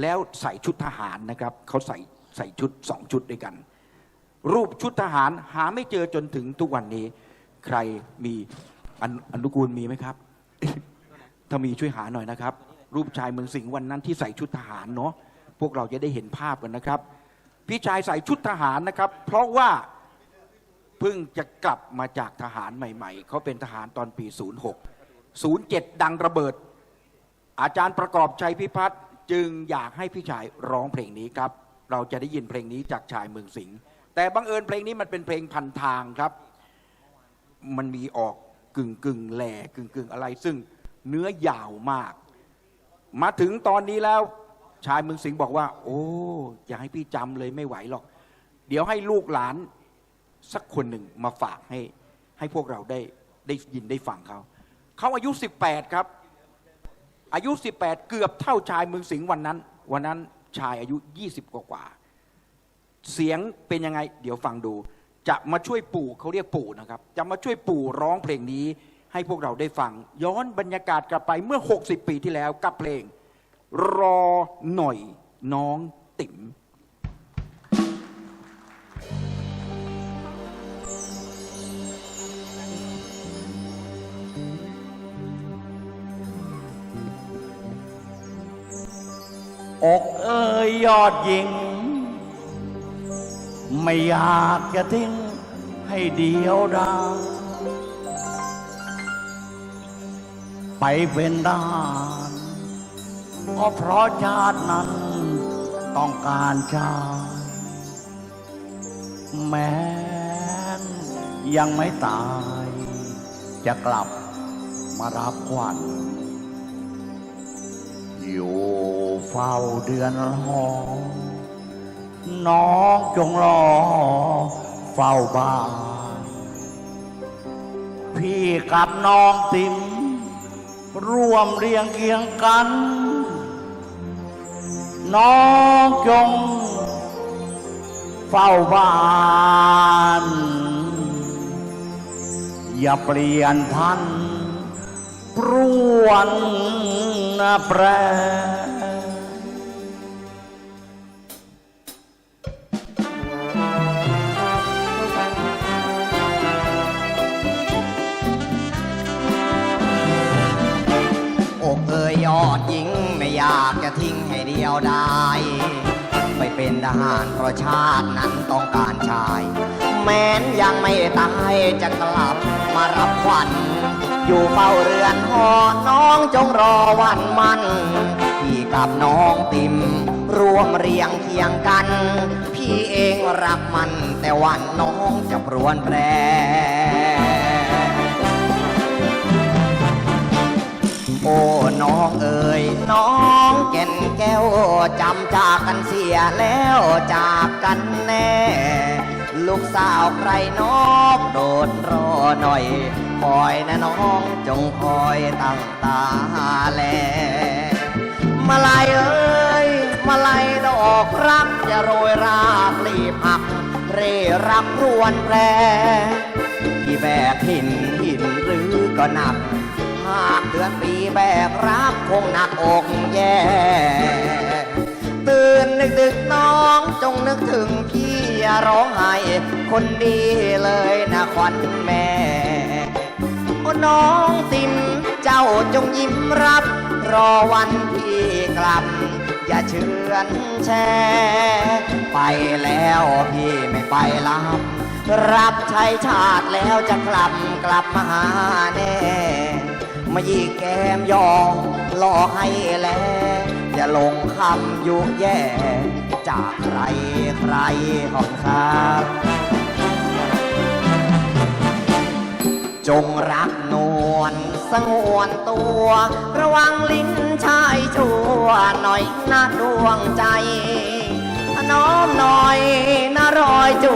แล้วใส่ชุดทหารนะครับเขาใส่ใส่ชุดสองชุดด้วยกัน รูปชุดทหารหาไม่เจอจนถึงทุกวันนี้ ใครมีอนอนุกูลมีไหมครับ ถ้ามีช่วยหาหน่อยนะครับ รูปชายเมืองสิงห์วันนั้นที่ใส่ชุดทหารเนาะพวกเราจะได้เห็นภาพกันนะครับ พี่ชายใส่ชุดทหารนะครับ เพราะว่าเพิ่งจะกลับมาจากทหารใหม่ ๆเขาเป็นทหารตอนปี 06 07 ดังระเบิด อาจารย์ประกอบชัยพิพัฒน์ จึงอยากให้พี่ชายร้องเพลงนี้ครับ เราจะได้ยินเพลงนี้จากชายเมืองสิงห์แต่บังเอิญเพลงนี้มันเป็นเพลงพันทางครับ มันมีออกกึ่งกึ่งแหล่กึ่งกึ่งอะไร ซึ่งเนื้อยาวมาก มาถึงตอนนี้แล้ว ชายเมืองสิงห์บอกว่า โอ้อย่าให้พี่จำเลยไม่ไหวหรอก เดี๋ยวให้ลูกหลานสักคนหนึ่งมาฝากให้ให้พวกเราได้ได้ยินได้ฟังเขา เขาอายุ 18 ครับ อายุ 18 เกือบเท่าชายเมืองสิงห์วันนั้น วันนั้นชายอายุ 20 กว่ากว่าเสียงเป็นยังไง เดี๋ยวฟังดู จะมาช่วยปู่เขาเรียกปู่นะครับ จะมาช่วยปู่ร้องเพลงนี้ ให้พวกเราได้ฟัง ย้อนบรรยากาศกลับไปเมื่อ 60 ปีที่แล้วกับเพลง รอหน่อยน้องติ๋ม อกเอ้ยยอดหญิง ไม่อยากจะทิ้งให้เดียวดายไปเป็นทหารก็เพราะชาตินั้นต้องการชาแม้ยังไม่ตาย จะกลับมารับขวัญอยู่ เฝ้าเดือนหอน้องจงรอเฝ้าบ้านพี่กับน้องติมร่วมเรียงเคียงกัน น้องจงเฝ้าบ้าน อย่าเปลี่ยนพันพรวนนแปร อ่ยยอดหญิงไม่อยากจะทิ้งให้เดียวดายไปเป็นทหารเพราะชาตินั้นต้องการชาย แม้นยังไม่ตายจะกลับมารับขวัญ อยู่เฝ้าเรือนหอน้องจงรอวันมันพี่กับน้องติมรวมเรียงเคียงกัน พี่เองรักมันแต่วันน้องจะพรวนแปร น้องเอ๋ยน้องแก่นแก้วจำจากกันเสียแล้วจากกันแน่ ลูกสาวใครน้องโดดรอหน่อย คอยนะน้องจงคอยตั้งตาแล มาลายเอ้ยมาลายดอกรักจะโรยราปลีผัก เรรักรวนแปรที่แบกหินหินหรือก็หนัก เดือนปีแบกรักคงหนักอกแย่ ตื่นนึกดึกน้องจงนึกถึงพี่อย่าร้องไห้คนดีเลยนะขวัญแม่โอ้น้องติมเจ้าจงยิ้มรับ รอวันพี่กลับ อย่าเชือนแช่ ไปแล้วพี่ไม่ไปรับรับใช้ชาติแล้วจะกลับกลับมาหาแน่ มายีแกมยองหลอกให้แลอย่าลงคำยุแย่ จากใครใครขอบคุณครับจงรักนวลสงวนตัว ระวังลิ้นชายชั่วหน่อยนะดวงใจ น้อมหน่อยนะรอยจู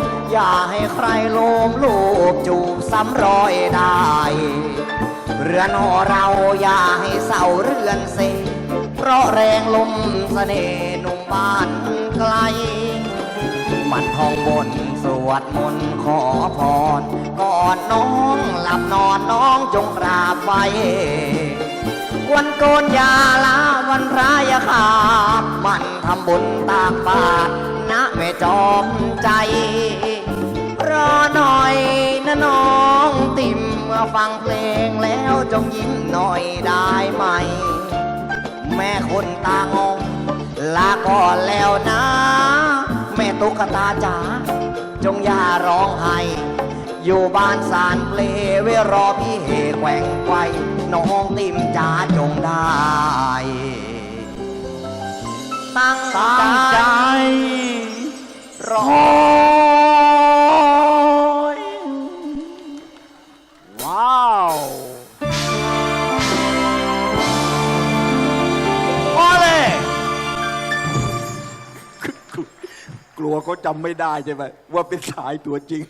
บอย่าให้ใครโลมลูบจูบซ้ำรอยได้ เรือนหอเราอย่าให้เศร้าเรือนเซ เพราะแรงลมเสน่ห์หนุ่มบ้านไกล มันทองบนสวดมนต์ขอพรก่อนน้องหลับนอนน้องจงกราบไว้วันโกนยาลาวันพระยาขามันทำบุญตากบาตรนะแม่จอมใจ รอหน่อยนะน้อง ฟังเพลงแล้วจงยิ้มหน่อยได้ไหม แม่คนตางงลาก่อนแล้วนะ แม่ตุ๊กตาจ๋าจงอย่าร้องไห้อยู่บ้านสารเพลไว้รอพี่เหแกว่งไกวน้องติมจ๋าจงได้ ตั้งตั้งใจรอโลัวเขาจำไม่ได้ใช่ไหมว่าเป็นสายตัวจริง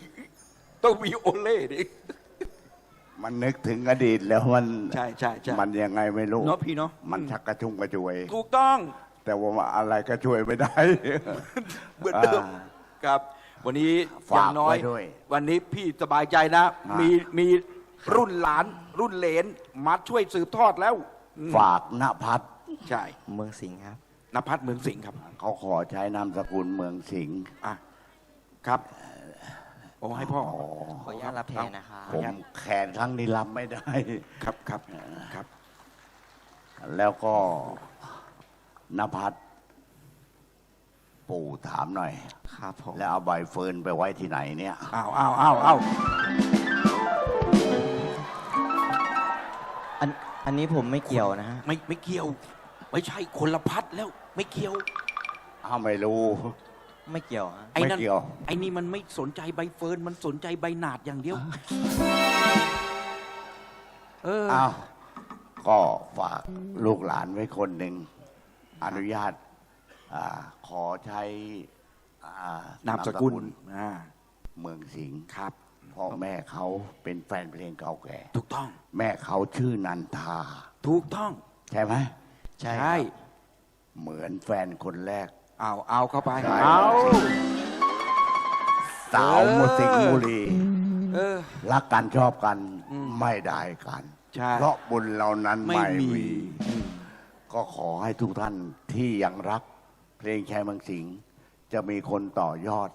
ต้องมีโอเล่ดิมันนึกถึงอดีตแล้วมันใช่ใช่ใช่มันยังไงไม่รู้เนาะพี่เนาะมันชักกระชุ่มกระชวย ถูกต้อง แต่ว่าอะไรก็ช่วยไม่ได้เหมือนเดิมอ่าครับ วันนี้อฝากย่างน้อยไว้ด้วยวันนี้พี่สบายใจนะอ่ามีมีมีรุ่นหลาน รุ่นเหลนมาช่วยสืบทอดแล้วอืมฝากณพัฒน์ใช่ เมืองสิงห์ครับ นภัสเมืองสิงห์ครับ เขาขอใช้นามสกุลเมืองสิงห์อะครับ โอ้ให้พ่ออ๋อขออนุญาตรับแทนนะคะ ผมแขนครั้งนี้รับไม่ได้ ครับครับครับ แล้วก็นภัสปู่ถามหน่อย ครับผม แล้วเอาใบเฟิร์นไปไว้ที่ไหนเนี่ยอ้าวอ้าวอ้าวอ้าวอันอันนี้ผมไม่เกี่ยวนะฮะ ไม่ไม่เกี่ยว ไม่ใช่คนละพัดแล้วไม่เกี่ยว อ้าวไม่รู้ ไม่เกี่ยวฮะไอ้นั่นไม่เกี่ยว ไอ้นี่มันไม่สนใจใบเฟิร์นมันสนใจใบหนาดอย่างเดียว เอออ้าวก็ฝากลูกหลานไว้คนหนึ่ง อนุญาตอาขอใช้อ่านามสกุลอ่าเมืองสิงห์ครับ พ่อแม่เขาเป็นแฟนเพลงเก่าแก่ ถูกต้อง แม่เขาชื่อนันทา ถูกต้อง ใช่ไหม ใช่ใช่เหมือนแฟนคนแรก เอาเอาเข้าไปใช่เอา สาวเออ มุสิงห์บุรีเออ รักกันชอบกันอืมไม่ได้กัน ใช่ เพราะบุญเหล่านั้นไม่ไม่มี มี ก็ขอให้ทุกท่านที่ยังรัก เพลงชายเมืองสิงห์จะมีคนต่อยอด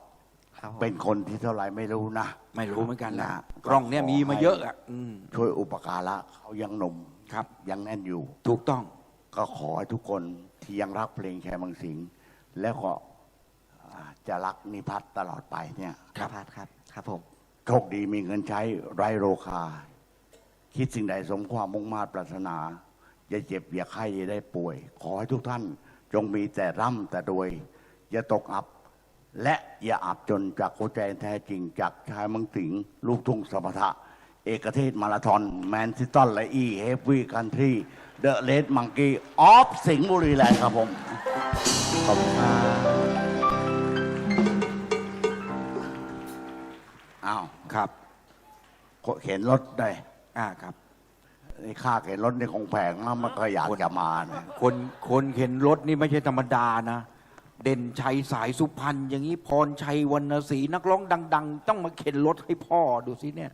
ครับผมเป็นคนที่เท่าไหร่ไม่รู้นะ ไม่รู้เหมือนกันนะนะ กล้องเนี่ยมีมาเยอะอะอืมช่วยอุปการะเขายังหนุ่มครับ ยังแน่นอยู่ ถูกต้อง ก็ขอให้ทุกคนที่ยังรักเพลงชายเมืองสิงห์และก็อ่าจะรักนิพัฒน์ตลอดไปเนี่ยครับครับครับ ครับผม โชคดีมีเงินใช้ไร้โรคา คิดสิ่งใดสมความมุ่งมา่ปรารถนา อย่าเจ็บอย่าไข้อย่าได้ป่วย ขอให้ทุกท่านจงมีแต่ร่ำแต่รวย อย่าตกอับ และอย่าอับจนจากหัวใจแท้จริงจากชายเมังสิงห์ลูกทุ่งสมรรถะ เอกเทศมาราธอนแมนซิตันและอีเฮฟวี่คันทรีเดอะเลดมังกี้ออฟสิงห์บุรีแลนด์ครับผม ขอบคุณครับอ้าวครับเข็นรถได้อ่าครับนี่ค่าเข็นรถนี่คงแพงนะมันก็อยากจะมานะคนคนเข็นรถนี่ไม่ใช่ธรรมดานะ เด่นชัยสายสุพรรณอย่างนี้พรชัยวรรณศรีนักร้องดัง ๆ ต้องมาเข็นรถให้พ่อดูสิเนี่ย